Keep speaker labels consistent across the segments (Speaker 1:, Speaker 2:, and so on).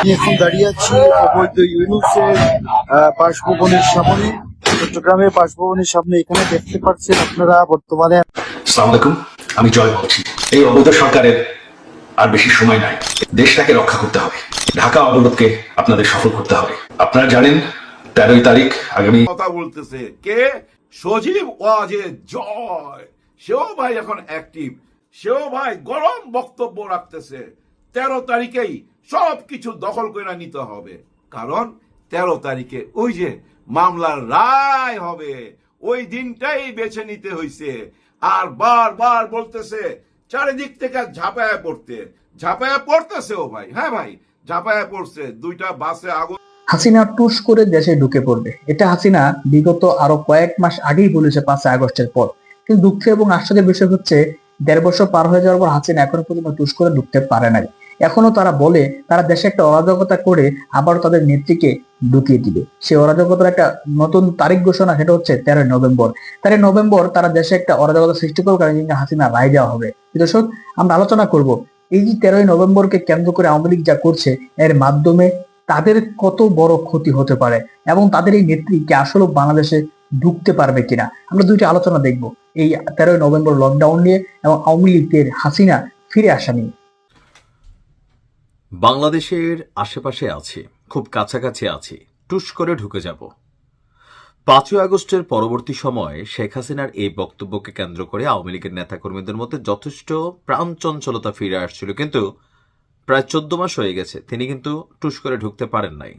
Speaker 1: আমি এখন দাঁড়িয়ে আছি অবৈধ ইউনুসের বাসভবনের সামনে চট্টগ্রামের বাসভবনের সামনে। এখানে দেখতে পাচ্ছেন আপনারা বর্তমানে
Speaker 2: আলাইকুম আমি জয় বলছি এই অবৈধ সরকারের আর বেশি সময় নাই। দেশটাকে রক্ষা করতে হবে। ঢাকা অবরোধকে আপনাদের সফল করতে হবে। আপনারা জানেন তেরোই তারিখ আগামী
Speaker 3: কথা বলতেছে। কে? সজীব ওয়াজে জয়। সেও ভাই এখন অ্যাক্টিভ সেও ভাই গরম বক্তব্য রাখতেছে। তেরো তারিখেই সব কিছু দখল করে নিতে হবে। কারণ তেরো তারিখে ওই যে মামলার রায় হবে, ওই দিনটাই বেছে নিতে হইছে। আর বারবার বলতেছে, চারিদিক থেকে ঝাঁপায়া পড়তে। ঝাঁপায়া পড়তেছে ও ভাই হ্যাঁ ভাই, ঝাঁপায়া পড়ছে। দুইটা বাসে আগুন।
Speaker 4: হাসিনা টুস করে দেশে ঢুকে পড়বে। এটা হাসিনা বিগত আরও কয়েক মাস আগেই বলেছে পাঁচই আগস্টের পর। কিন্তু দুঃখ এবং আশ্চর্যের বিষয় হচ্ছে, দেড় বছর পার হয়ে যাওয়ার পর হাসিনা এখনও পর্যন্ত টুস করে ঢুকতে পারে নাই। এখনও তারা বলে তারা দেশে একটা অরাজকতা করে আবার তাদের নেত্রীকে ঢুকিয়ে দিবে। সেই অরাজকতার একটা নতুন তারিখ ঘোষণা, সেটা হচ্ছে তেরোই নভেম্বর। তেরোই নভেম্বর তারা দেশে একটা অরাজকতা সৃষ্টি করবে কারণ হাসিনা রায় দেওয়া হবে। দর্শক আমরা আলোচনা করব, এই যে তেরোই নভেম্বরকে কেন্দ্র করে আওয়ামী লীগ যা করছে, এর মাধ্যমে তাদের কত বড় ক্ষতি হতে পারে এবং তাদের এই নেত্রী কি আসলে বাংলাদেশে ঢুকতে পারবে কিনা? আমরা দুইটা আলোচনা দেখব। এই তেরোই নভেম্বর লকডাউন নিয়ে এবং আওয়ামী লীগের হাসিনা ফিরে আসা নিয়ে।
Speaker 5: বাংলাদেশের আশেপাশে আছি, খুব কাছাকাছি আছি, টুস করে ঢুকে যাব। পাঁচই আগস্টের পরবর্তী সময়ে শেখ হাসিনার এই বক্তব্যকে কেন্দ্র করে আওয়ামী লীগের নেতাকর্মীদের মধ্যে যথেষ্ট প্রাণচঞ্চলতা ফিরে আসছিল। কিন্তু প্রায় চোদ্দ মাস হয়ে গেছে, তিনি কিন্তু টুস করে ঢুকতে পারেন নাই।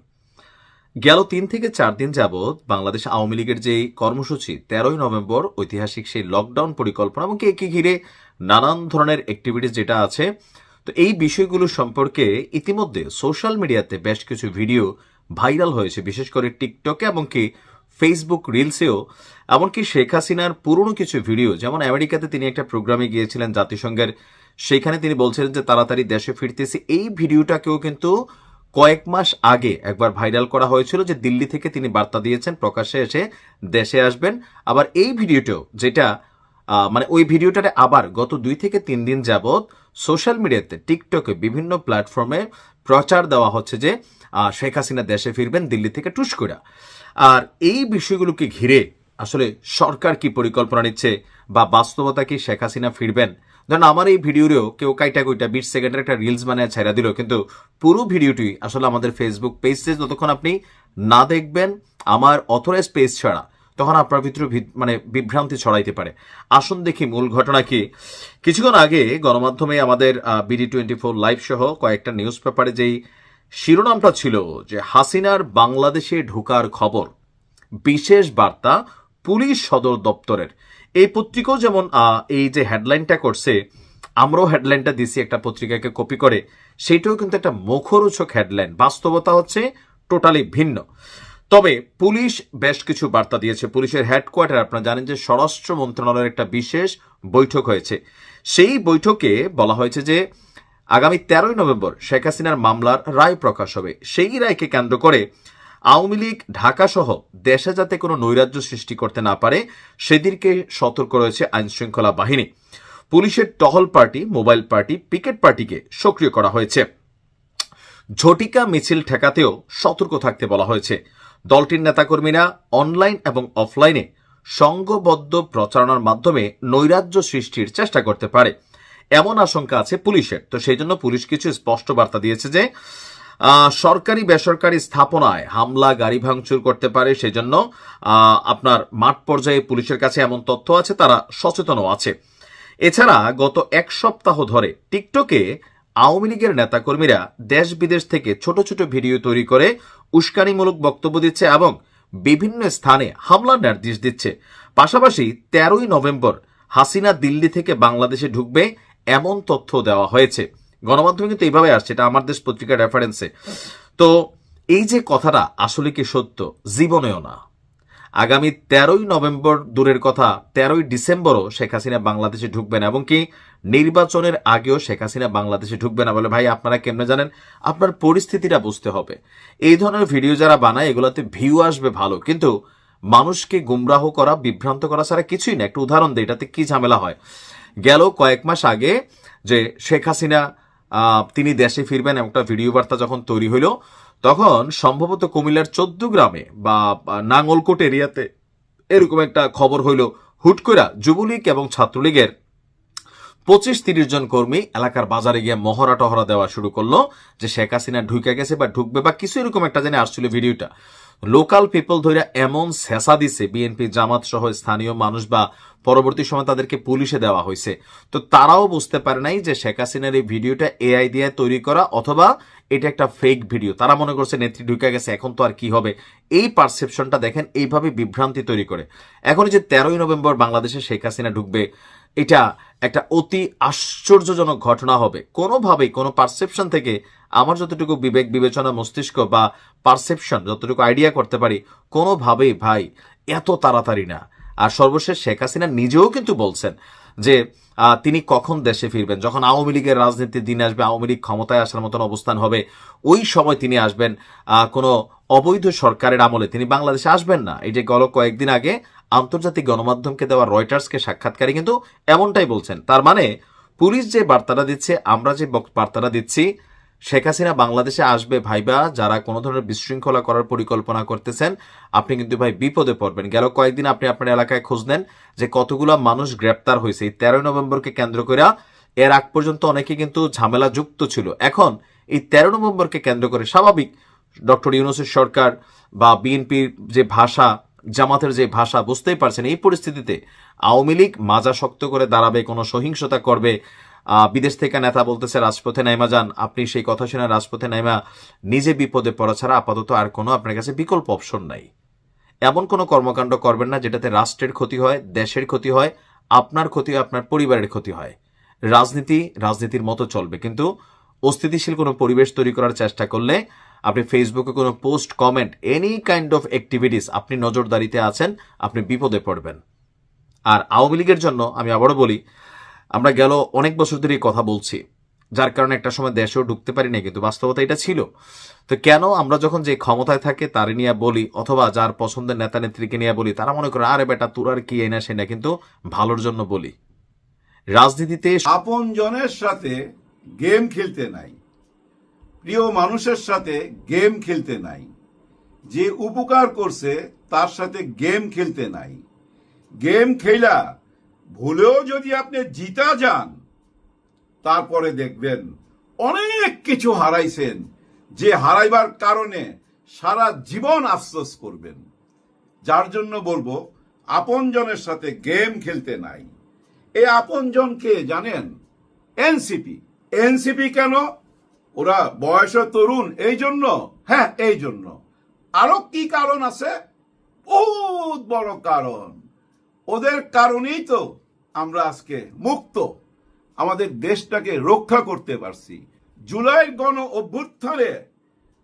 Speaker 5: গেল তিন থেকে চার দিন যাবৎ বাংলাদেশ আওয়ামী লীগের যে কর্মসূচি, তেরোই নভেম্বর, ঐতিহাসিক সেই লকডাউন পরিকল্পনা এবং একে ঘিরে নানান ধরনের অ্যাক্টিভিটিস যেটা আছে তো এই বিষয়গুলো সম্পর্কে ইতিমধ্যে সোশ্যাল মিডিয়াতে বেশ কিছু ভিডিও ভাইরাল হয়েছে, বিশেষ করে টিকটকে এবং কি ফেসবুক রিলসেও। এমনকি শেখ হাসিনার পুরনো কিছু ভিডিও, যেমন আমেরিকাতে তিনি একটা প্রোগ্রামে গিয়েছিলেন জাতিসংঘের, সেখানে তিনি বলছিলেন যে তাড়াতাড়ি দেশে ফিরতেছি। এই ভিডিওটাকেও কিন্তু কয়েক মাস আগে একবার ভাইরাল করা হয়েছিল যে দিল্লি থেকে তিনি বার্তা দিয়েছেন, প্রকাশ্যে এসে দেশে আসবেন। আবার এই ভিডিওটাও, যেটা মানে ওই ভিডিওটাতে আবার গত দুই থেকে তিন দিন যাবৎ সোশ্যাল মিডিয়াতে টিকটকে বিভিন্ন প্ল্যাটফর্মে প্রচার দেওয়া হচ্ছে যে শেখ হাসিনা দেশে ফিরবেন, দিল্লি থেকে টুস করে আর এই বিষয়গুলোকে ঘিরে আসলে সরকার কি পরিকল্পনা নিচ্ছে বা বাস্তবতা কি শেখ হাসিনা ফিরবেন? ধরেন, আমার এই ভিডিওরেও কেউ কাইটা কইটা বিশ সেকেন্ডের একটা রিলস বানিয়ে ছেড়া দিল, কিন্তু পুরো ভিডিওটি আসলে আমাদের ফেসবুক পেজে যতক্ষণ আপনি না দেখবেন, আমার অথরাইজ পেজ ছাড়া তখন আপনার ভিতরে মানে বিভ্রান্তি ছড়াইতে পারে। আসুন দেখি মূল ঘটনা কি। কিছুক্ষণ আগে গণমাধ্যমে আমাদের বিডি টোয়েন্টি ফোর লাইভ সহ কয়েকটা নিউজ পেপারে যেই শিরোনামটা ছিল যে হাসিনার বাংলাদেশে ঢোকার খবর, বিশেষ বার্তা পুলিশ সদর দপ্তরের। এই পত্রিকাও যেমন এই যে হেডলাইনটা করছে, আমরাও হেডলাইনটা দিছি একটা পত্রিকাকে কপি করে, সেটাও কিন্তু একটা মুখরোচক হেডলাইন বাস্তবতা হচ্ছে টোটালি ভিন্ন। তবে পুলিশ বেশ কিছু বার্তা দিয়েছে। পুলিশের হেডকোয়ার্টার আপনারা জানেন যে স্বরাষ্ট্র মন্ত্রণালয়ের একটা বিশেষ বৈঠক হয়েছে। সেই বৈঠকে বলা হয়েছে যে আগামী তেরোই নভেম্বর শেখ হাসিনার মামলার রায় প্রকাশ হবে। সেই রায়কে কেন্দ্র করে আওয়ামী লীগ, ঢাকা সহ দেশে যাতে কোনো নৈরাজ্য সৃষ্টি করতে না পারে সেদিকে সতর্ক রয়েছে আইন শৃঙ্খলা বাহিনী। পুলিশের টহল পার্টি, মোবাইল পার্টি, পিকেট পার্টিকে সক্রিয় করা হয়েছে। ঝটিকা মিছিল ঠেকাতেও সতর্ক থাকতে বলা হয়েছে। দলটির নেতাকর্মীরা অনলাইন এবং অফলাইনে সংঘবদ্ধ প্রচারণার মাধ্যমে নৈরাজ্য সৃষ্টির চেষ্টা করতে পারে। এমন আশঙ্কা আছে পুলিশের। তো সেই জন্য পুলিশ কিছু স্পষ্ট বার্তা দিয়েছে যে সরকারি বেসরকারি স্থাপনায় হামলা, গাড়ি ভাঙচুর করতে পারে। সেজন্য আপনার মাঠ পর্যায়ে পুলিশের কাছে এমন তথ্য আছে, তারা সচেতনও আছে। এছাড়া গত এক সপ্তাহ ধরে টিকটকে আওয়ামী লীগের নেতাকর্মীরা দেশ বিদেশ থেকে ছোট ছোট ভিডিও তৈরি করে উস্কানিমূলক বক্তব্য দিচ্ছে এবং বিভিন্ন স্থানে হামলার নির্দেশ দিচ্ছে। পাশাপাশি তেরোই নভেম্বর হাসিনা দিল্লি থেকে বাংলাদেশে ঢুকবে এমন তথ্য দেওয়া হয়েছে। গণমাধ্যমে কিন্তু এইভাবে আসছে, এটা আমার দেশ পত্রিকার রেফারেন্সে তো এই যে কথাটা আসলে কি সত্য? জীবনেও না। আগামী তেরোই নভেম্বর দূরের কথা, তেরোই ডিসেম্বরও শেখ হাসিনা বাংলাদেশে ঢুকবেন এবং কি নির্বাচনের আগেও শেখ হাসিনা বাংলাদেশে ঢুকবে না বলে, ভাই, আপনারা কেমনে জানেন? আপনার পরিস্থিতিটা বুঝতে হবে। এই ধরনের ভিডিও যারা বানায়, এগুলোতে ভিউ আসবে ভালো, কিন্তু মানুষকে গুমরাহ করা, বিভ্রান্ত করা ছাড়া কিছুই না। একটা উদাহরণ দেয় এটাতে কি ঝামেলা হয়? গেল কয়েক মাস আগে যে শেখ হাসিনা তিনি দেশে ফিরবেন একটা ভিডিও বার্তা যখন তৈরি হইল তখন সম্ভবত কুমিল্লার চোদ্দ গ্রামে বা নাঙ্গলকোট এরিয়াতে এরকম একটা খবর হইল। হুট কইরা যুবলীগ এবং ছাত্রলীগের পঁচিশ তিরিশ জন কর্মী এলাকার বাজারে গিয়ে মহড়া টহরা দেওয়া শুরু করল যে শেখ হাসিনা ঢুকে গেছে বা ঢুকবে বা কিছু এরকম একটা জানি আসছিল ভিডিওটা। লোকাল পিপল ধরে এমন শেষা দিছে, বিএনপি, জামাত সহ স্থানীয় মানুষ বা পরবর্তী সময় তাদেরকে পুলিশে দেওয়া হয়েছে তো তারাও বুঝতে পারে নাই যে শেখ হাসিনার এই ভিডিওটা এআই দিয়ে তৈরি করা অথবা এটা একটা ফেক ভিডিও তারা মনে করছে, নেত্রী ঢুকে গেছে, এখন তো আর কি হবে? এই পারসেপশনটা দেখেন, এইভাবে বিভ্রান্তি তৈরি করে। এখন যে তেরোই নভেম্বর বাংলাদেশে শেখ হাসিনা ঢুকবে, এটা একটা অতি আশ্চর্যজনক ঘটনা হবে। কোনোভাবেই, কোনো পারসেপশন থেকে আমার যতটুকু বিবেক, বিবেচনা, মস্তিষ্ক বা পারসেপশন যতটুকু আইডিয়া করতে পারি, কোনোভাবেই ভাই, এত তাড়াতাড়ি না। আর সর্বশেষ শেখ হাসিনা নিজেও কিন্তু বলছেন যে তিনি কখন দেশে ফিরবেন? যখন আওয়ামী লীগের রাজনীতির দিন আসবে, আওয়ামী লীগ ক্ষমতায় আসার মতন অবস্থান হবে, ওই সময় তিনি আসবেন কোনো অবৈধ সরকারের আমলে। তিনি বাংলাদেশে আসবেন না। এই যে গল কয়েকদিন আগে আন্তর্জাতিক গণমাধ্যমকে দেওয়া রয়টার্সকে সাক্ষাৎকারী কিন্তু এমনটাই বলছেন। তার মানে পুলিশ যে বার্তাটা দিচ্ছে, আমরা যে বার্তাটা দিচ্ছি শেখ হাসিনা বাংলাদেশে আসবে ভাইবা, যারা কোনো ধরনের বিশৃঙ্খলা করার পরিকল্পনা করতেছেন, আপনি কিন্তু ভাই বিপদে পড়বেন। গেল কয়েকদিন আপনি আপনার এলাকায় খোঁজ নেন যে কতগুলো মানুষ গ্রেপ্তার হয়েছে। এই তেরোই নভেম্বরকে কেন্দ্র করে এর আগ পর্যন্ত অনেকে কিন্তু ঝামেলা যুক্ত ছিল। এখন এই তেরো নভেম্বরকে কেন্দ্র করে স্বাভাবিক ডক্টর ইউনুসের সরকার বা বিএনপির যে ভাষা, জামাতের যে ভাষা, বুঝতেই পারছেন এই পরিস্থিতিতে আওয়ামী লীগ মাজা শক্ত করে দাঁড়াবে, কোনো সহিংসতা করবে। বিদেশ থেকে নেতা বলতেছে, রাজপথে নাইমা যান। আপনি সেই কথা শুনে রাজপথে নাইমা নিজে বিপদে পড়া ছাড়া আপাতত আর কোনো আপনার কাছে বিকল্প অপশন নাই। এমন কোনো কর্মকাণ্ড করবেন না যেটাতে রাষ্ট্রের ক্ষতি হয়, দেশের ক্ষতি হয়, আপনার ক্ষতি হয়, আপনার পরিবারের ক্ষতি হয়। রাজনীতি, রাজনীতির মতো চলবে। কিন্তু অস্থিতিশীল কোনো পরিবেশ তৈরি করার চেষ্টা করলে আপনি ফেসবুকে কোনো post, comment any kind of activities আপনি নজরদারিতে আছেন, আপনি বিপদে পড়বেন। আর আওয়ামী লীগের জন্য আমি আবারও বলি আমরা গেল অনেক বছর ধরে কথা বলছি, যার কারণে একটা সময় দেশেও ঢুকতে পারি না কিন্তু বাস্তবতা এটা ছিল। তো কেন আমরা যখন যে ক্ষমতায় থাকে তার নিয়ে বলি, অথবা যার পছন্দের নেতা নেত্রীকে নিয়ে বলি, তারা মনে করে, আরে বেটা, তোর আর কি এই না সে না, কিন্তু ভালোর জন্য বলি। রাজনীতিতে
Speaker 3: আপন জনের সাথে গেম খেলতে নাই, প্রিয় মানুষের সাথে গেম খেলতে নাই, যে উপকার করছে তার সাথে গেম খেলতে নাই। গেম খেলা ভুলেও যদি আপনি জিতা যান, তারপরে দেখবেন অনেক কিছু হারাইছেন, যে হারাইবার কারণে সারা জীবন আফসোস করবেন। যার জন্য বলব, আপনজনের সাথে গেম খেলতে নাই। এই আপনজনকে জানেন, এনসিপি। এনসিপি কেন? ওরা বয়স তরুণ, এই জন্য? হ্যাঁ এই জন্য। আরও কি কারণ আছে? বহুত বড় কারণ। ওদের কারণেই তো আমরা আজকে মুক্ত। আমাদের দেশটাকে রক্ষা করতে পারছি। জুলাই গণ অভ্যুত্থানে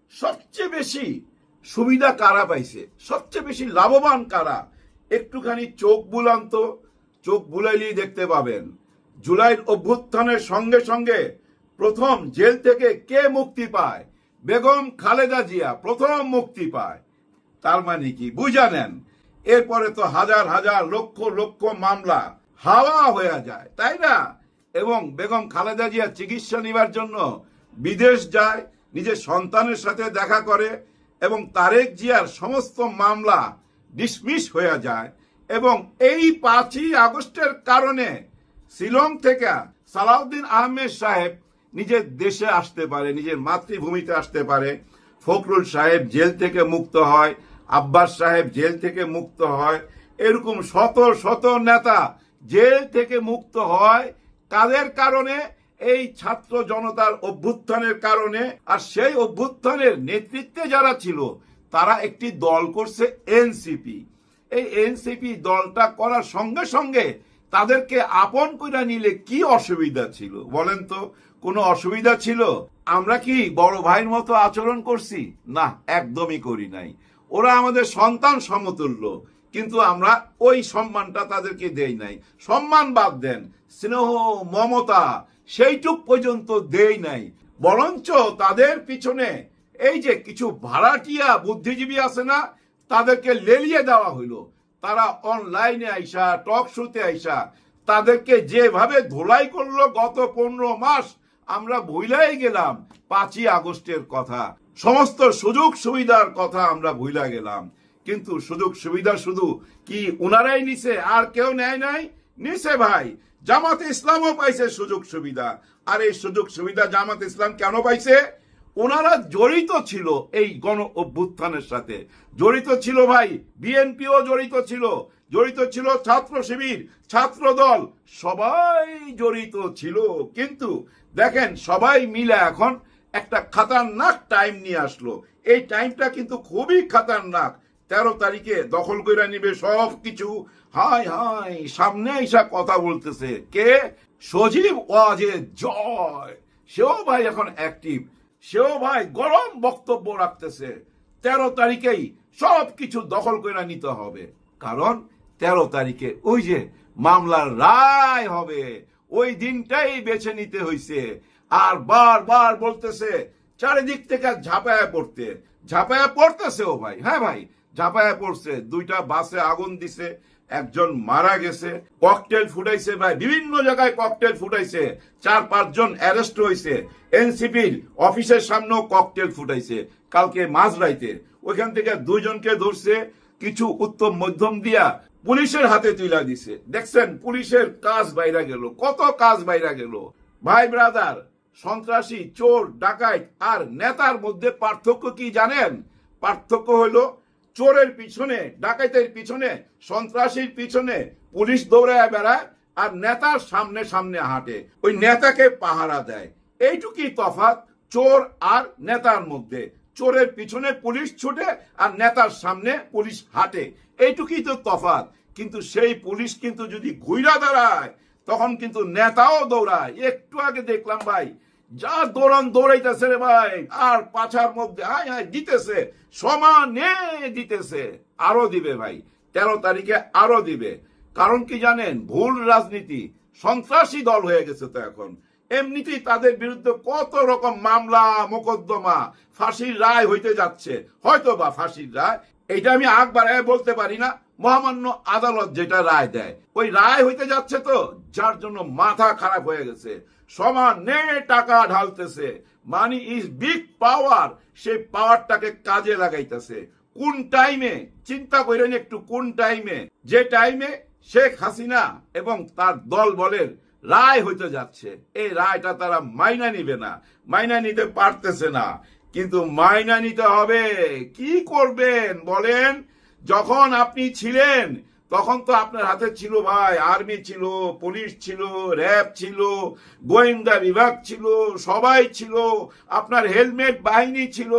Speaker 3: সবচেয়ে বেশি সুবিধা কারা পাইছে? সবচেয়ে বেশি লাভবান কারা? একটুখানি চোখ বুলান তো চোখ বুলাইলেই দেখতে পাবেন। জুলাইয়ের অভ্যুত্থানের সঙ্গে সঙ্গে প্রথম জেল থেকে কে মুক্তি পায়? বেগম খালেদা জিয়া প্রথম মুক্তি পায়। তার মানে কি? বুঝা নেন। এরপরে তো হাজার হাজার লক্ষ লক্ষ মামলা। হাওয়া হয়ে যায়, তাই না? এবং বেগম খালেদা জিয়া চিকিৎসা নেবার জন্য বিদেশ যায়, নিজের সন্তানের সাথে দেখা করে, এবং তারেক জিয়ার সমস্ত মামলা ডিসমিস হয়ে যায়। এবং এই পাঁচই আগস্টের কারণে শিলং থেকে সালাউদ্দিন আহমেদ সাহেব নিজের দেশে আসতে পারে, নিজের মাতৃভূমিতে আসতে পারে। ফখরুল সাহেব জেল থেকে মুক্ত হয়, আব্বাস সাহেব জেল থেকে মুক্ত হয়। এরকম শত শত নেতা জেল থেকে মুক্ত হয় কাদের কারণে? এই ছাত্র জনতার অভ্যুত্থানের কারণে। আর সেই অভ্যুত্থানের নেতৃত্বে যারা ছিল, তারা একটি দল করছে এনসিপি। এই এনসিপি দলটা করার সঙ্গে সঙ্গে তাদেরকে আপন করে নিলে কি অসুবিধা ছিল বলেন তো? কোনো অসুবিধা ছিল? আমরা কি বড় ভাইয়ের মতো আচরণ করছি? না, একদমই করি নাই। ওরা আমাদের সন্তান সমতুল্য। কিন্তু আমরা ওই সম্মানটা তাদেরকে দেই নাই। সম্মান বাদ দেন, স্নেহ, মমতা, সেইটুক পর্যন্ত দেই নাই। বরঞ্চ তাদের পিছনে এই যে কিছু ভাড়াটিয়া বুদ্ধিজীবী আছে না, তাদেরকে লেলিয়ে দেওয়া হইল। তারা অনলাইনে আইসা, টক শোতে আইসা, তাদেরকে যেভাবে ধোলাই করল গত পনেরো মাস, আমরা ভুলাই গেলাম পাঁচই আগস্টের কথা। সমস্ত সুযোগ সুবিধার কথা আমরা ভুলা গেলাম। কিন্তু সুযোগ সুবিধা শুধু কি ওনারাই নিছে আর কেউ নেয় নাই? নিছে ভাই। জামাত ইসলামও পাইছে সুযোগ সুবিধা। আর এই সুযোগ সুবিধা জামাত ইসলাম কেন পাইছে? ওনারা জড়িত ছিল এই গণ অভ্যুত্থানের সাথে। জড়িত ছিল ভাই, বিএনপিও জড়িত ছিল। জড়িত ছিল ছাত্র শিবির, ছাত্র দল, সবাই জড়িত ছিল। কিন্তু দেখেন, সবাই মিলে এখন একটা খাতারনাক টাইম নিয়ে আসলো। এই টাইমটা কিন্তু খুবই খাতারনাক। তেরো তারিখে দখল করে নিবে সব কিছু। হাই হাই সামনে এসা কথা বলতেছে। কে? সজীব ওয়াজে জয়। সেও ভাই এখন অ্যাক্টিভ সেও ভাই গরম বক্তব্য রাখতেছে। তেরো তারিখেই সব কিছু দখল করে নিতে হবে। কারণ তেরো তারিখে ওই যে মামলার রায় হবে, ওই দিনটাই বেছে নিতে হইছে। আর বারবার বলতেছে, চারিদিক থেকে ঝাঁপায়া পড়তে। ঝাঁপায় পড়তেছে ও ভাই। হ্যাঁ ভাই ঝাঁপায়া পড়ছে, দুইটা বাসে আগুন দিছে, একজন মারা গেছে, ককটেল ফুটাইছে ভাই, বিভিন্ন জায়গায় ককটেল ফুটাইছে, চার, পাঁচজন অ্যারেস্ট হয়েছে এনসিপির অফিসের সামনেও ককটেল ফুটাইছে, কালকে মাঝরাইতে। ওইখান থেকে দুইজনকে ধরছে, কিছু উত্তম মধ্যম দিয়া পুলিশের হাতে তুলে দিছে। দেখছেন, পুলিশের কাজ বাইরা গেল, কত কাজ বাইরা গেল। ভাই ব্রাদার, সন্ত্রাসী, চোর ডাকাইত আর নেতার মধ্যে পার্থক্য কি জানেন? পার্থক্য হলো চোরের পিছনে, ডাকাইতের পিছনে, সন্ত্রাসীর পিছনে পুলিশ দৌড়ায় বেড়ায় আর নেতার সামনে সামনে হাঁটে। ওই নেতাকে পাহারা দেয়। এইটুকুই তফাৎ চোর আর নেতার মধ্যে। চোরের পিছনে পুলিশ ছুটে আর নেতার সামনে পুলিশ হাঁটে। এইটুকুই তো তফাৎ। কিন্তু সেই পুলিশ কিন্তু যদি ঘুইরা দাঁড়ায়, তখন কিন্তু নেতাও দৌড়ায়। একটু আগে দেখলাম ভাই যা দৌড়ান দৌড়াইতেছে রে ভাই। আর পাছার মধ্যে আয় আয় দিতেছে। সমানে দিতেছে। আরও দিবে ভাই। তেরো তারিখে আরও দিবে। কারণ কি জানেন? ভুল রাজনীতি। সন্ত্রাসী দল হয়ে গেছে তো এখন। এমনিতেই তাদের বিরুদ্ধে কত রকম মামলা, মোকদ্দমা, ফাঁসির রায় হইতে যাচ্ছে। হয়তো বা ফাঁসির রায়। এটা আমি আগ বাড়ায় বলতে পারি না। মহামান্য আদালত যেটা রায় দেয়, ওই রায় হইতে যাচ্ছে তো, যার জন্য মাথা খারাপ হয়ে গেছে। সমানে টাকা ঢালতেছে মানি ইজ বিগ পাওয়ার সেই পাওয়ারটাকে কাজে লাগাইতেছে। কোন টাইমে চিন্তা করেন একটু, কোন টাইমে যে টাইমে শেখ হাসিনা এবং তার দল বলের রায় হইতে যাচ্ছে, এই রায়টা তারা মাইনা নিবে না, মাইনা নিতে পারতেছে না। কিন্তু মাইনা নিতে হবে। কি করবেন বলেন? যখন আপনি ছিলেন, তখন তো আপনার হাতে ছিল ভাই, আর্মি ছিল, পুলিশ ছিল, র্যাব ছিল, গোয়েন্দা বিভাগ ছিল, সবাই ছিল, আপনার হেলমেট বাহিনী ছিল।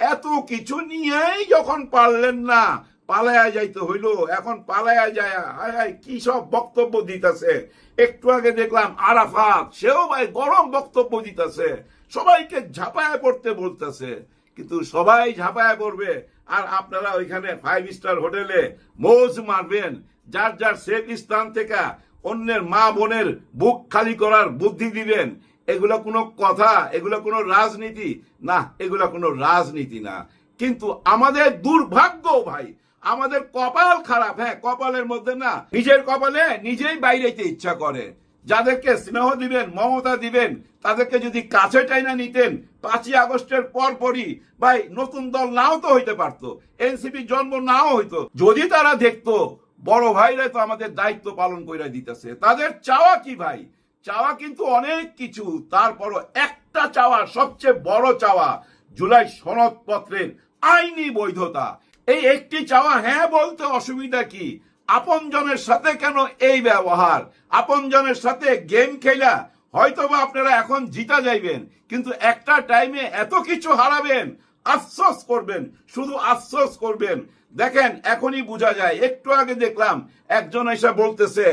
Speaker 3: এত কিছু নিয়েই যখন পারলেন না, পালায়া যাইতে হইল। এখন পালায়া যায়, হায় হায়, কি সব বক্তব্য দিতেছে। একটু আগে দেখলাম আরাফাত, সেও ভাই গরম বক্তব্য দিতেছে। সবাইকে ঝাঁপায় পড়তে বলতেছে, কিন্তু সবাই ঝাঁপায় পড়বে। আর আপনারা ওইখানে ফাইভ স্টার হোটেলে মৌজ মারবেন। যার যার সেফ স্থান থেকে অন্যের মা বোনের বুক খালি করার বুদ্ধি দিবেন। এগুলো কোনো কথা, এগুলো কোনো রাজনীতি। না, এগুলো কোনো রাজনীতি না। কিন্তু আমাদের দুর্ভাগ্য ভাই, আমাদের কপাল খারাপ। হ্যাঁ কপালের মধ্যে না, নিজের কপালে নিজেই বাইরেতে ইচ্ছা করে। যাদেরকে স্নেহ দিবেন, মমতা দিবেন, তাদেরকে যদি কাছে টাইনা নিতেন, পাঁচই আগস্টের পর পরই, ভাই, নতুন দল নাও তো হইতে পারতো, এনসিপি জন্ম নাও হইতো। যদি তারা দেখতো, বড় ভাইরা তো আমাদের দায়িত্ব পালন করে দিতেছে। তাদের চাওয়া কি ভাই? চাওয়া কিন্তু অনেক কিছু। তারপরও একটা চাওয়া, সবচেয়ে বড় চাওয়া, জুলাই সনদপত্রের আইনি বৈধতা। এই একটি চাওয়া হ্যাঁ বলতে অসুবিধা কি? আপনজনের সাথে কেন এই ব্যবহার? আপনজনের সাথে গেম খেলা। হয়তোবা আপনারা এখন জিতা যাইবেন, কিন্তু একটা টাইমে এত কিছু হারাবেন, আফসোস করবেন, শুধু আফসোস করবেন। দেখেন, এখনই বোঝা যায়, একটু আগে দেখলাম, একজন এসে বলতেছে,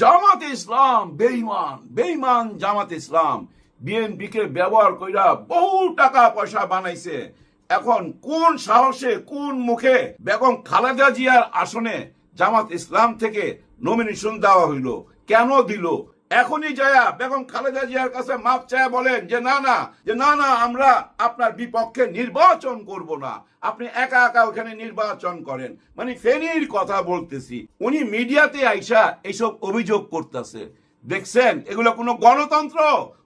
Speaker 3: জামাত ইসলাম বেইমান বেইমান জামাত ইসলাম বিএনপি কে ব্যবহার কইরা বহু টাকা পয়সা বানাইছে। এখন কোন সাহসে, কোন মুখে বেগম খালেদা জিয়ার আসনে জামাত ইসলাম থেকে নমিনেশন দেওয়া হইল। কেন দিল? এখনই যায়া বেগম খালেদা জিয়ার কাছে মাপ চায়া বলেন যে, না না, যে, না না, আমরা আপনার বিপক্ষে নির্বাচন করব না। আপনি একা একা ওখানে নির্বাচন করেন। মানে ফেনীর কথা বলতেছি। উনি মিডিয়াতে আইসা এইসব অভিযোগ করতেছে। দেখছেন? এগুলো কোনো গণতন্ত্র?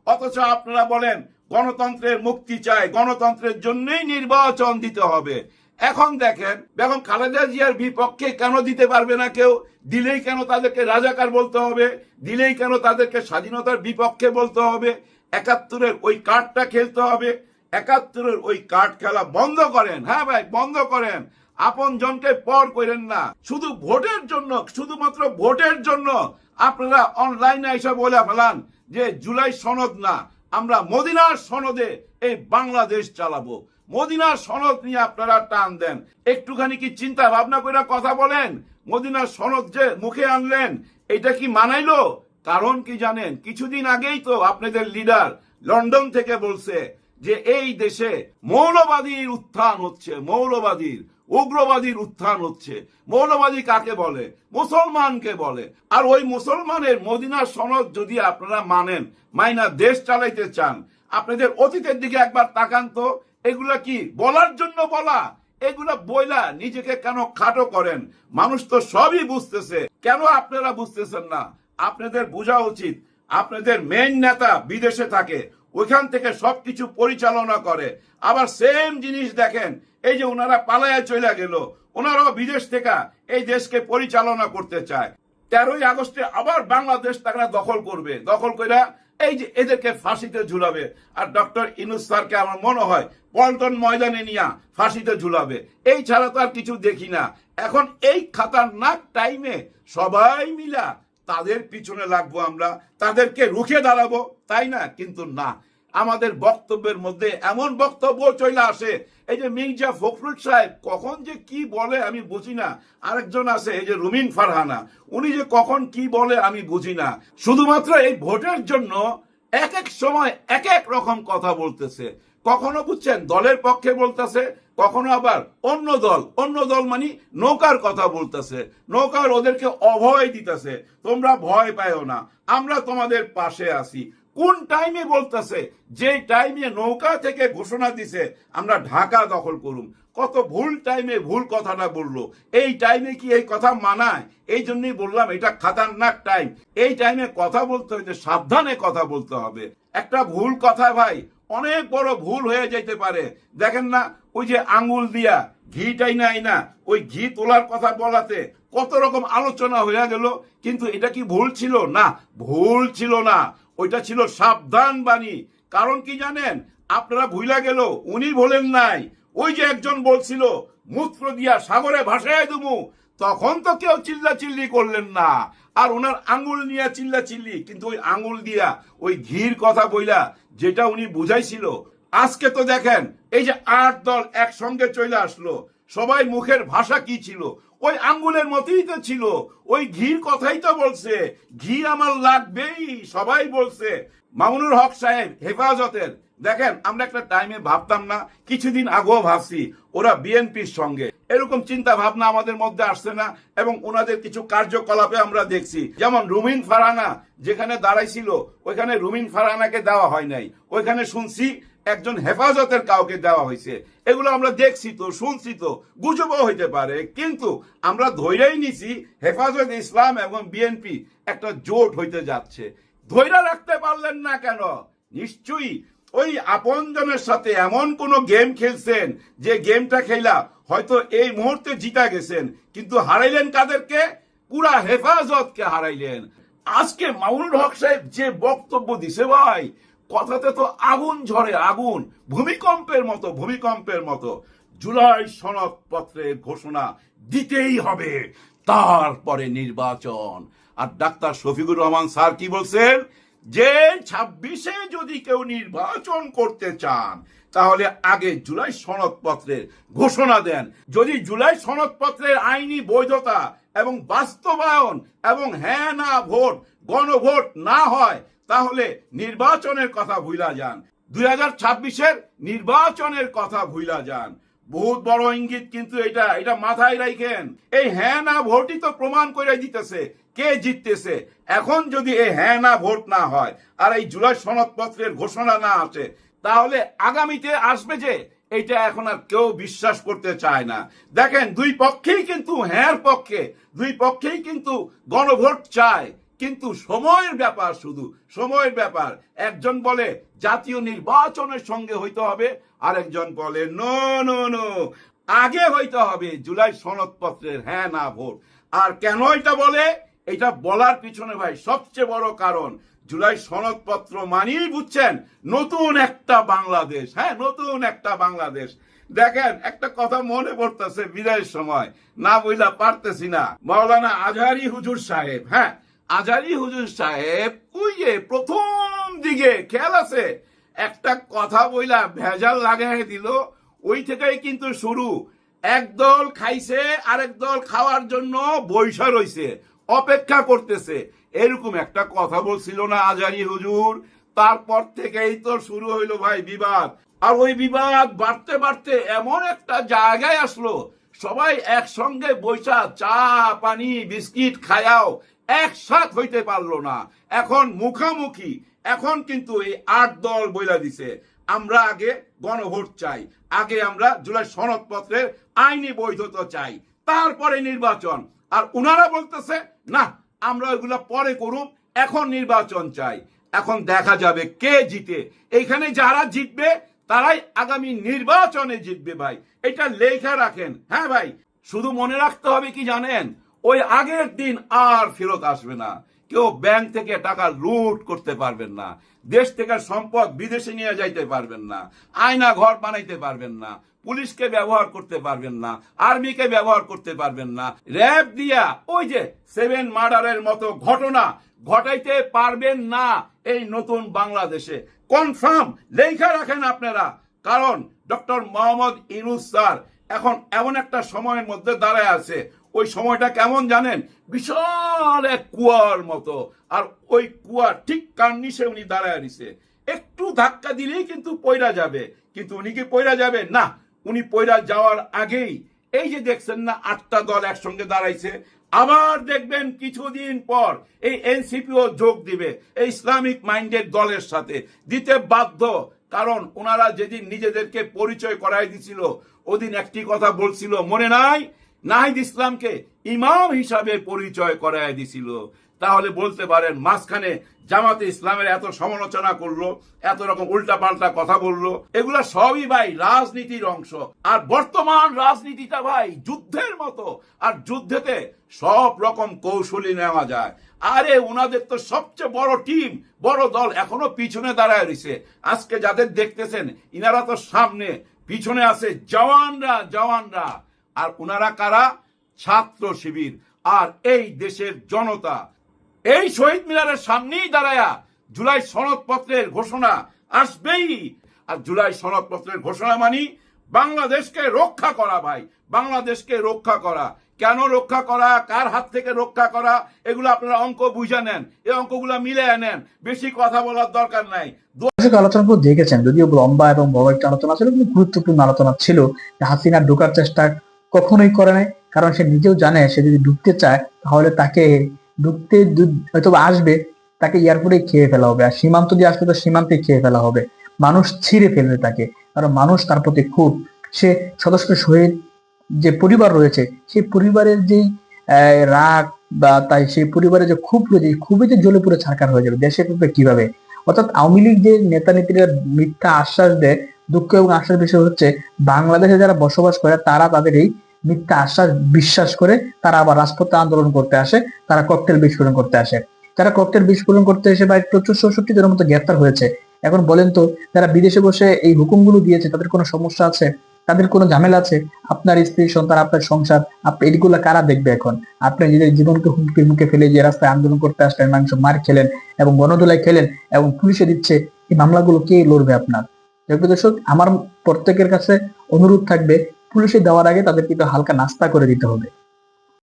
Speaker 3: অথচ আপনারা বলেন, গণতন্ত্রের মুক্তি চাই। গণতন্ত্রের জন্যই নির্বাচন দিতে হবে। এখন দেখেন বেগম খালেদা জিয়ার বিপক্ষে কেন দিতে পারবে না কেউ? দিলেই কেন তাদেরকে রাজাকার বলতে হবে? দিলেই কেন তাদেরকে স্বাধীনতার বিপক্ষে বলতে হবে? একাত্তরের ওই কার্ডটা খেলতে হবে? একাত্তরের ওই কার্ড খেলা বন্ধ করেন। হ্যাঁ ভাই, বন্ধ করেন। আপন জনকে পর করেন না। শুধু ভোটের জন্য, শুধুমাত্র ভোটের জন্য আপনারা অনলাইনে এসে বলে ফেলান যে জুলাই সনদ না, আমরা মদিনার সনদে এই বাংলাদেশ চালাবো। মদিনার সনদ নিয়ে আপনারা টান দেন। একটুখানি কি চিন্তা ভাবনা করে কথা বলেন? মদিনার সনদ যে মুখে আনলেন এটা কি মানাইলো? কারণ কি জানেন? কিছুদিন আগেই তো আপনাদের লিডার লন্ডন থেকে বলছে যে এই দেশে মৌলবাদীর উত্থান হচ্ছে, মৌলবাদীর, উগ্রবাদীর উত্থান হচ্ছে। মৌলবাদী কাকে বলে? মুসলমানকে বলে। আর ওই মুসলমানের মদিনার সনদ যদি আপনারা মানেন, মাইনা দেশ চালাইতে চান, আপনাদের অতীতের দিকে একবার তাকান তো এগুলা কি বলার জন্য বলা? এগুলা বইলা নিজেকে কেন খাটো করেন? মানুষ তো সবই বুঝতেছে। কেন আপনারা বুঝতেছেন না? আপনাদের বোঝা উচিত। আপনাদের মেইন নেতা বিদেশে থাকে। ওইখান থেকে সবকিছু পরিচালনা করে। আবার সেম জিনিস দেখেন, এই যে ওনারা পালায়া চলে গেল। ওনারাও বিদেশ থেকে এই দেশকে পরিচালনা করতে চায়। তেরোই আগস্টে আবার বাংলাদেশ তারা দখল করবে। দখল করে এই যে এদেরকে ফাঁসিতে ঝুলাবে, আর ডক্টর ইনুস স্যারকে আমার মনে হয় পল্টন ময়দানে নিয়ে ফাঁসিতে ঝুলাবে। এই ছাড়া তো আর কিছু দেখি না। এখন এই খাতারনাক টাইমে সবাই মিলা তাদের পিছনে লাগবো আমরা, তাদেরকে রুখে দাঁড়াবো, তাই না? কিন্তু না। আমাদের বক্তব্যের মধ্যে এমন বক্তব্য চলে আসে। এই যে মির্জা ফখরুল সাহেব কখন যে কি বলে আমি বুঝি না। আরেকজন আছে, এই যে রুমিন ফারহানা, উনি যে কখন কি বলে আমি বুঝি না। শুধুমাত্র এই ভোটের জন্য এক এক সময় এক এক রকম কথা বলতেছে। কখনো বুঝছেন, দলের পক্ষে বলতেছে, কখনো আবার অন্য দল অন্য দল মানে নৌকার কথা বলতেছে। নৌকার ওদেরকে অভয় দিতেছে। তোমরা ভয় পাইও না, আমরা তোমাদের পাশে আছি। কোন টাইমে বলতেছে? যে টাইমে নৌকা থেকে ঘোষণা দিছে, আমরা ঢাকা দখল করুম কত ভুল টাইমে ভুল কথাটা বলল। এই টাইমে কি এই কথা মানায়? এই জন্যই বললাম, এটা খাতারনাক টাইম এই টাইমে কথা বলতে হইতে সাবধানে কথা বলতে হবে। একটা ভুল কথা ভাই, অনেক বড় ভুল হয়ে যেতে পারে। দেখেন না, ওই যে আঙ্গুল দিয়া ঘি টাইনা না, ওই ঘি তোলার কথা বলাতে কত রকম আলোচনা হয়ে গেল। কিন্তু এটা কি ভুল ছিল? না, ভুল ছিল না। ওইটা ছিল সাবধান, বাণী। কারণ কি জানেন? আপনারা ভুলা গেল, উনি বলেন নাই। ওই যে একজন বলছিল, মূত্র দিয়া সাগরে ভাসায় দেবো তখন তো কেউ চিল্লা চিল্লি করলেন না। আর ওনার আঙ্গুল নিয়ে চিল্লা চিল্লি কিন্তু ওই আঙ্গুল দিয়া, ওই ঘির কথা বইলা, যেটা উনি বুঝাইছিল। আজকে তো দেখেন, এই যে আট দল একসঙ্গে চলে আসলো। সবাই মুখের ভাষা কি ছিল? ওই আঙ্গুলের মতোই তো ছিল। ওই ঘির কথাই তো বলছে। ঘি আমার লাগবেই, সবাই বলছে। মামুনুর হক সাহেব, হেফাজতের। দেখেন, আমরা একটা টাইমে ভাবতাম না, কিছুদিন আগেও ভাবছি, ওরা বিএনপির সঙ্গে। এরকম চিন্তা ভাবনা আমাদের মধ্যে আসছে না এবং ওনাদের কিছু কার্যকলাপে আমরা দেখছি। যেমন রুমিন ফারানা, যেখানে দাঁড়াইছিল, ওইখানে রুমিন ফারানাকে দেওয়া হয় নাই। ওইখানে শুনছি একজন হেফাজতের কাউকে দেওয়া হয়েছে। এগুলো আমরা দেখছি তো, শুনছি তো, গুজবও হইতে পারে। কিন্তু আমরা ধৈর্যই নিছি হেফাজত ইসলাম এবং বিএনপি একটা জোট হইতে যাচ্ছে। ধৈর্য রাখতে পারলেন না কেন? নিশ্চয়ই ওই আপনজনের সাথে এমন কোন গেম খেলছেন যে গেমটা খেলা হয়তো এই মুহূর্তে জিতা গেছেন, কিন্তু হারাইলেন কাদেরকে? পুরা হেফাজতকে হারাইলেন। আজকে মামুনুল হক সাহেব যে বক্তব্য দিছে ভাই কথাতে তো আগুন ঝরে, আগুন। ভূমিকম্পের মতো ভূমিকম্পের মতো। জুলাই সনদপত্রের ঘোষণা দিতেই হবে। তারপরে নির্বাচন। আর ডাক্তার শফিকুর রহমান স্যার কি বলছেন? যে ছাব্বিশে যদি কেউ নির্বাচন করতে চান, তাহলে আগে জুলাই সনদপত্রের ঘোষণা দেন। যদি জুলাই সনদপত্রের আইনি বৈধতা এবং বাস্তবায়ন এবং হ্যাঁ না, ভোট, গণভোট না হয় তাহলে নির্বাচনের কথা ভুলা যান। দুই হাজার ছাব্বিশের নির্বাচনের কথা ভুলা যান। বহুত বড় ইঙ্গিত কিন্তু এটা এটা মাথায় রাখেন এই হ্যাঁ না ভোটই তো প্রমাণ করে দিতেছে, কে জিততেছে। এখন যদি এই হ্যাঁ না ভোট না হয়, আর এই জুলাই সনদপত্রের ঘোষণা না আসে, তাহলে আগামীতে আসবে যে এটা এখন আর কেউ বিশ্বাস করতে চায় না। দেখেন, দুই পক্ষেই কিন্তু হ্যাঁ পক্ষে, দুই পক্ষেই কিন্তু গণভোট চায়। কিন্তু সময়ের ব্যাপার শুধু, সময়ের ব্যাপার। একজন বলে, জাতীয় নির্বাচনের সঙ্গে হইতে হবে। আরেকজন বলে, নো নো নো, আগে হইতে হবে। জুলাই সনদপত্রের হ্যাঁ না, ভোট। আর কেন এটা বলে? এটা বলার পিছনে ভাই সবচেয়ে বড় কারণ, জুলাই সনদপত্র মানেই বুঝছেন, নতুন একটা বাংলাদেশ। হ্যাঁ নতুন একটা বাংলাদেশ। দেখেন, একটা কথা মনে পড়তেছে বিদায়ের সময়। না বইলা পারতেছি না। মাওলানা আজহারি হুজুর সাহেব হ্যাঁ আজহারি হুজুর সাহেব, ওই যে প্রথম দিকে খেয়াল আছে? একটা কথা বইলা ভেজাল লাগাই দিল, ওই থেকেই কিন্তু শুরু। একদল খাইছে, আরেক দল খাওয়ার জন্য বৈশা রইছে, অপেক্ষা করতেছে। এরকম একটা কথা বলছিল না আজারি হুজুর। তারপর থেকেই তো শুরু হইল ভাই বিবাদ। আর ওই বিবাদ বাড়তে বাড়তে এমন একটা জায়গায় আসলো, সবাই একসঙ্গে বৈশা চা, পানি, বিস্কিট খায়াও একসাথ হইতে পারল না। এখন মুখামুখি। এখন কিন্তু এই আট দল বইলা দিছে। আমরা আগে গণভোট চাই। আগে আমরা জুলাই সনদপত্রের আইনি বৈধতা চাই। তারপরে নির্বাচন। আর উনারা বলতেছে, না, আমরা ওইগুলা পরে করুক। এখন নির্বাচন চাই। এখন দেখা যাবে কে জিতে। এখানে যারা জিতবে, তারাই আগামী নির্বাচনে জিতবে ভাই। এটা লেখা রাখেন। হ্যাঁ ভাই, শুধু মনে রাখতে হবে কি জানেন? ওই আগের দিন আর ফেরত আসবে না। কেউ ব্যাংক থেকে টাকা লুট করতে পারবেন না। দেশ থেকে সম্পদ বিদেশে নিয়ে যাইতে পারবেন না। আয়না ঘর বানাইতে পারবেন না। পুলিশকে ব্যবহার করতে পারবেন না। আর্মিকে ব্যবহার করতে পারবেন না। র্যাব দিয়া ওই যে সেভেন মার্ডারের মতো ঘটনা ঘটাইতে পারবেন না এই নতুন বাংলাদেশে। কনফার্ম, লেখা রাখেন আপনারা। কারণ ডক্টর মোহাম্মদ ইনুস স্যার এখন এমন একটা সময়ের মধ্যে দাঁড়ায় আছে। ওই সময়টা কেমন জানেন? বিশাল এক কুয়ার মতো। আর ওই কুয়ার ঠিক কার্নিশে উনি দাঁড়ায় দিছে একটু ধাক্কা দিলেই কিন্তু পয়রা যাবে। কিন্তু উনি কি পয়রা যাবে? না, উনি পয়রা যাওয়ার আগেই এই যে দেখছেন না, আটটা দল একসঙ্গে দাঁড়াইছে। আবার দেখবেন কিছুদিন পর এই এনসিপিও যোগ দিবে এই ইসলামিক মাইন্ডের দলের সাথে। দিতে বাধ্য, কারণ ওনারা যেদিন নিজেদেরকে পরিচয় করাই দিছিল, ওদিন একটি কথা বলছিল, মনে নাই? নাহিদ ইসলামকে ইমাম হিসাবে পরিচয় করায় দিছিল। তাহলে বলতে পারেন মাঝখানে জামাতে ইসলামের এত সমালোচনা করল, এত রকম উল্টা পাল্টা কথা বলল, এগুলা সবই ভাই রাজনীতির অংশ। আর বর্তমান রাজনীতিটা ভাই যুদ্ধের মতো। আর যুদ্ধেতে সব রকম কৌশলী নেওয়া যায়। আরে উনাদের তো সবচেয়ে বড় টিম, বড় দল এখনও পিছনে দাঁড়ায় রয়েছে। আজকে যাদের দেখতেছেন, ইনারা তো সামনে, পিছনে আছে জওয়ানরা জওয়ানরা। আর উনারা কারা? ছাত্র শিবির। আর এই দেশের জনতা। এই শহীদ মিনারের সামনেই দাঁড়ায়া জুলাই সনদপত্রের ঘোষণা আসবেই। আর জুলাই সনদপত্রের ঘোষণা মানি বাংলাদেশকে রক্ষা করা ভাই। বাংলাদেশকে রক্ষা করা। কেন রক্ষা করা? কার হাত থেকে রক্ষা করা? এগুলো আপনারা অঙ্ক বুঝে নেন। এই অঙ্কগুলো মিলে নেন। বেশি কথা বলার দরকার নাই।
Speaker 4: আলোচনাগুলো দেখেছেন, যদিও লম্বা এবং বড় একটা আলোচনা ছিল, কিন্তু গুরুত্বপূর্ণ আলোচনা ছিল হাসিনা ঢোকার চেষ্টা কখনোই করে নাই কারণ সে নিজেও জানে সে যদি ঢুকতে চায় তাহলে তাকে ঢুকতে হয়তো আসবে তাকে এয়ারপোর্টে খেয়ে ফেলা হবে। আর সীমান্ত দিয়ে আসলে তো সীমান্তে খেয়ে ফেলা হবে। মানুষ ছিঁড়ে ফেলবে তাকে কারণ মানুষ তার প্রতি খুব সে সদস্য শহীদ যে পরিবার রয়েছে সেই পরিবারের আহ, রাগ বা তাই সেই পরিবারের যে খুব রয়েছে ক্ষোভে যে জ্বলে পুরো ছারকার হয়ে যাবে দেশে পড়বে কীভাবে? অর্থাৎ আওয়ামী লীগ যে নেতা নেত্রীরা মিথ্যা আশ্বাস দেয় দুঃখ এবং আশ্বাস বিষয় হচ্ছে বাংলাদেশে যারা বসবাস করে তারা তাদের এই মিথ্যা আশ্বাস বিশ্বাস করে তারা আবার রাজপথে আন্দোলন করতে আসে, তারা ককটেল বিস্ফোরণ করতে আসে। যারা ককটেল বিস্ফোরণ করতে এসে বা প্রচুর চৌষট্টি জনের মতো গ্রেপ্তার হয়েছে। এখন বলেন তো, যারা বিদেশে বসে এই হুকুমগুলো দিয়েছে, তাদের কোনো সমস্যা আছে? তাদের কোনো ঝামেলা আছে? আপনার স্ত্রী, সন্তান, আপনার সংসার, আপনি এগুলো কারা দেখবে এখন? আপনি নিজের জীবনকে হুমকির মুখে ফেলে যে রাস্তায় আন্দোলন করতে আসলেন, মাংস, মার খেলেন এবং গণদোলায় খেলেন এবং পুলিশে দিচ্ছে, এই মামলাগুলো কে লড়বে আপনার? দর্শক, আমার প্রত্যেকের কাছে অনুরোধ থাকবে পুলিশে দেওয়ার আগে তাদেরকে একটু হালকা নাস্তা করে দিতে হবে।